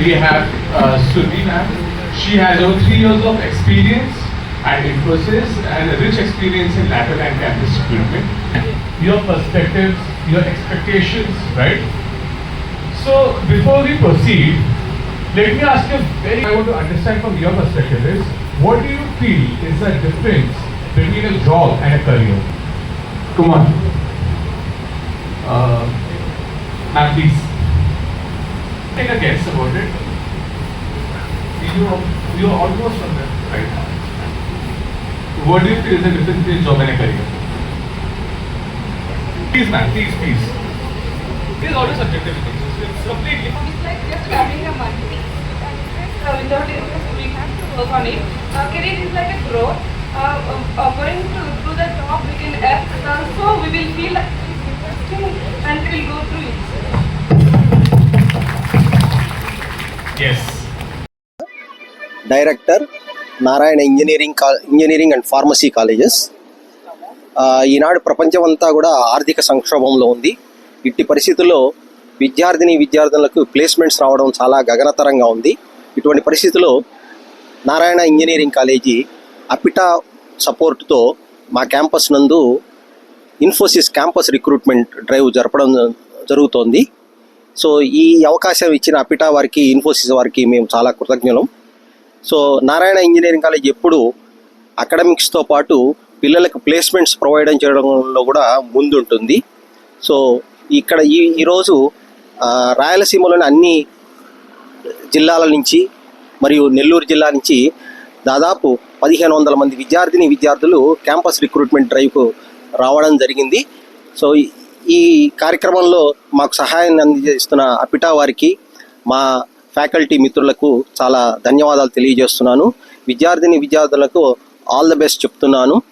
we have uh, ma'am. She has over three years of experience at Infosys and a rich experience in lateral and campus recruitment. Your perspectives, your expectations, right? So before we proceed, let me ask you very I want to understand from your perspective is what do you feel is the difference between a job and a career? Come on. Uh, ma'am, please. Take a guess about it. You you are almost on the right path. What do you feel is the difference between job and a career? Please, man, please, please. This is always subjective. It's completely. It's like just having a money. Uh, without interest, we have to work on it. Uh, career is like a growth. Uh, uh, uh, going to, through the top, we can act, also we will feel like and we will go through it. Director Narayana engineering కా engineering and pharmacy colleges ఈనాడు ఈనాడు ప్రపంచమంతా కూడా ఆర్థిక సంక్షోభంలో ఉంది. ఇట్టి పరిస్థితుల్లో విద్యార్థిని విద్యార్థులకు ప్లేస్మెంట్స్ రావడం చాలా గగనతరంగా ఉంది. ఇటువంటి పరిస్థితుల్లో నారాయణ ఇంజనీరింగ్ కాలేజీ అపిటా సపోర్ట్తో మా క్యాంపస్ నందు ఇన్ఫోసిస్ క్యాంపస్ రిక్రూట్మెంట్ డ్రైవ్ జరపడం జరుగుతోంది. సో ఈ అవకాశం ఇచ్చిన అపిటా వారికి ఇన్ఫోసిస్ వారికి మేము చాలా కృతజ్ఞులం. సో నారాయణ ఇంజనీరింగ్ కాలేజ్ ఎప్పుడు అకాడమిక్స్తో పాటు పిల్లలకు ప్లేస్మెంట్స్ ప్రొవైడ్ చేయడంలో కూడా ముందుంటుంది. సో ఇక్కడ ఈ ఈరోజు రాయలసీమలోని అన్ని జిల్లాల నుంచి మరియు నెల్లూరు జిల్లా నుంచి దాదాపు పదిహేను వందల మంది విద్యార్థిని విద్యార్థులు క్యాంపస్ రిక్రూట్మెంట్ డ్రైవ్కు రావడం జరిగింది. సో ఈ- కార్యక్రమంలో మాకు సహాయాన్ని అందజేస్తున్న అపిటా వారికి మా ఫ్యాకల్టీ మిత్రులకు చాలా ధన్యవాదాలు తెలియజేస్తున్నాను. విద్యార్థిని విద్యార్థులకు ఆల్ ద బెస్ట్ చెప్తున్నాను.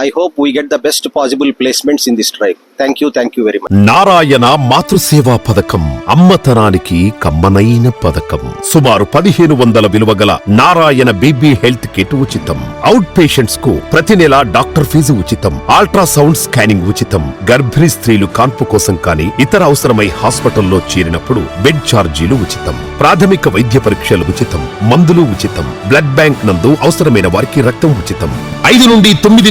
I hope we get the best possible placements in this drive thank you thank you very much Narayana మాతృసేవా పథకం అమ్మతనానికి కమ్మనైన పథకం. సుమారు పదిహేను వందల విలువ గల నారాయణ బీబీ హెల్త్ కిట్ ఉచితం. అవుట్ పేషెంట్స్కు ప్రతి నెల డాక్టర్ ఫీజు ఉచితం. అల్ట్రాసౌండ్ స్కానింగ్ ఉచితం. గర్భిణీ స్త్రీలు కాన్పు కోసం కానీ ఇతర అవసరమై హాస్పిటల్లో చేరినప్పుడు బెడ్ ఛార్జీలు ఉచితం. ప్రాథమిక వైద్య పరీక్షలు ఉచితం. మందులు ఉచితం. బ్లడ్ బ్యాంక్ నందు అవసరమైన వారికి రక్తం ఉచితం. ఐదు నుండి తొమ్మిది